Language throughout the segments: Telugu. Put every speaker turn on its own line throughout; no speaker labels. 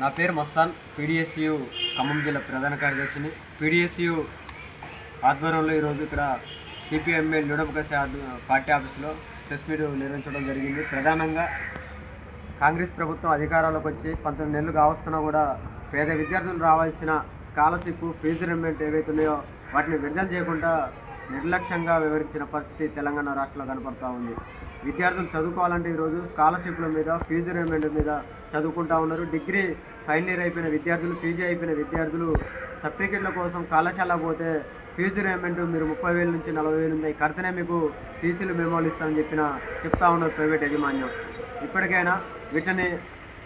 నా పేరు మస్తాన్. పీడిఎస్యు ఖమ్మం జిల్లా ప్రధాన కార్యదర్శిని. పీడిఎస్యు ఆధ్వర్యంలో ఈరోజు ఇక్కడ CPI ML new democracy party ఆఫీసులో ప్రెస్ మీట్ నిర్వహించడం జరిగింది. ప్రధానంగా కాంగ్రెస్ ప్రభుత్వం అధికారంలోకి వచ్చి పంతొమ్మిది నెలలు కావస్తున్నా కూడా పేద విద్యార్థులు రావాల్సిన స్కాలర్షిప్ ఫీజు రిమెంట్ ఏవైతున్నాయో వాటిని విడుదల చేయకుండా నిర్లక్ష్యంగా వివరించిన పరిస్థితి తెలంగాణ రాష్ట్రంలో కనపడతా ఉంది. విద్యార్థులు చదువుకోవాలంటే ఈరోజు స్కాలర్షిప్ల మీద ఫీజు రేమెంట్ మీద చదువుకుంటా ఉన్నారు. డిగ్రీ ఫైనల్ ఇయర్ అయిపోయిన విద్యార్థులు పీజీ అయిపోయిన విద్యార్థులు సర్టిఫికెట్ల కోసం కళాశాల పోతే ఫీజు రేమెంట్ మీరు ముప్పై వేల నుంచి నలభై వేలు ఉన్నాయి. కడితేనే మీకు టీసీలు మెమోలు ఇస్తామని చెప్పిన చెప్తా ఉన్నారు ప్రైవేట్ యాజమాన్యం. ఇప్పటికైనా వీటిని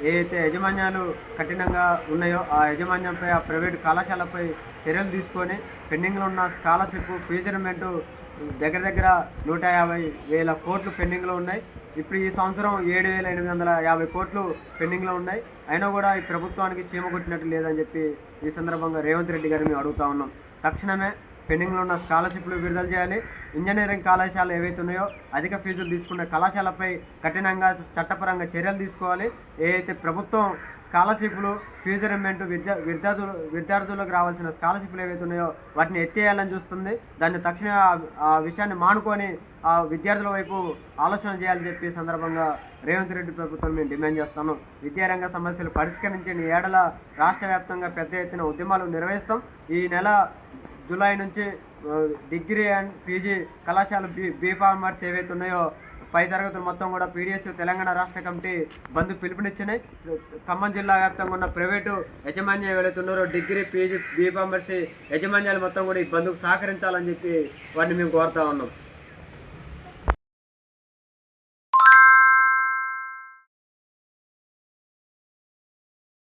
ఏదైతే యాజమాన్యాలు కఠినంగా ఉన్నాయో ఆ యాజమాన్యంపై ఆ ప్రైవేట్ కళాశాలపై చర్యలు తీసుకొని పెండింగ్లో ఉన్న స్కాలర్షిప్ ఫీజర్మెంటు దగ్గర దగ్గర నూట యాభై వేల కోట్లు పెండింగ్లో ఉన్నాయి. ఇప్పుడు ఈ సంవత్సరం ఏడు వేల ఎనిమిది వందల యాభై కోట్లు పెండింగ్లో ఉన్నాయి. అయినా కూడా ఈ ప్రభుత్వానికి చీమ కొట్టినట్టు లేదని చెప్పి ఈ సందర్భంగా రేవంత్ రెడ్డి గారిని అడుగుతా ఉన్నాం. తక్షణమే పెండింగ్లో ఉన్న స్కాలర్షిప్లు విడుదల చేయాలి. ఇంజనీరింగ్ కళాశాలలు ఏవైతే ఉన్నాయో అధిక ఫీజులు తీసుకునే కళాశాలపై కఠినంగా చట్టపరంగా చర్యలు తీసుకోవాలి. ఏదైతే ప్రభుత్వం స్కాలర్షిప్లు ఫీజు రిమెంట్ విద్యా విద్యార్థులు విద్యార్థులకు రావాల్సిన స్కాలర్షిప్లు ఏవైతే ఉన్నాయో వాటిని ఎత్తేయాలని చూస్తుంది. దాన్ని తక్షణ ఆ- విషయాన్ని మానుకొని ఆ విద్యార్థుల వైపు ఆలోచన చేయాలని చెప్పి సందర్భంగా రేవంత్ రెడ్డి ప్రభుత్వం మేము డిమాండ్ చేస్తాను విద్యారంగ సమస్యలు పరిష్కరించిన ఏడల రాష్ట్ర వ్యాప్తంగా పెద్ద ఎత్తున ఉద్యమాలు నిర్వహిస్తాం. ఈ నెల జూలై నుంచి డిగ్రీ అండ్ పీజీ కళాశాల బీ బీఫార్మర్స్ ఏవైతే ఉన్నాయో పై తరగతులు మొత్తం కూడా పీడిఎస్ తెలంగాణ రాష్ట్ర కమిటీ బంద్ పిలుపునిచ్చినాయి. ఖమ్మం జిల్లా వ్యాప్తంగా ఉన్న ప్రైవేటు యాజమాన్యం ఏవైతే ఉన్నారో డిగ్రీ పీజీ బీఫార్మర్స్ యాజమాన్యాలు మొత్తం కూడా ఈ బంద్కు సహకరించాలని చెప్పి వారిని మేము కోరుతా ఉన్నాం.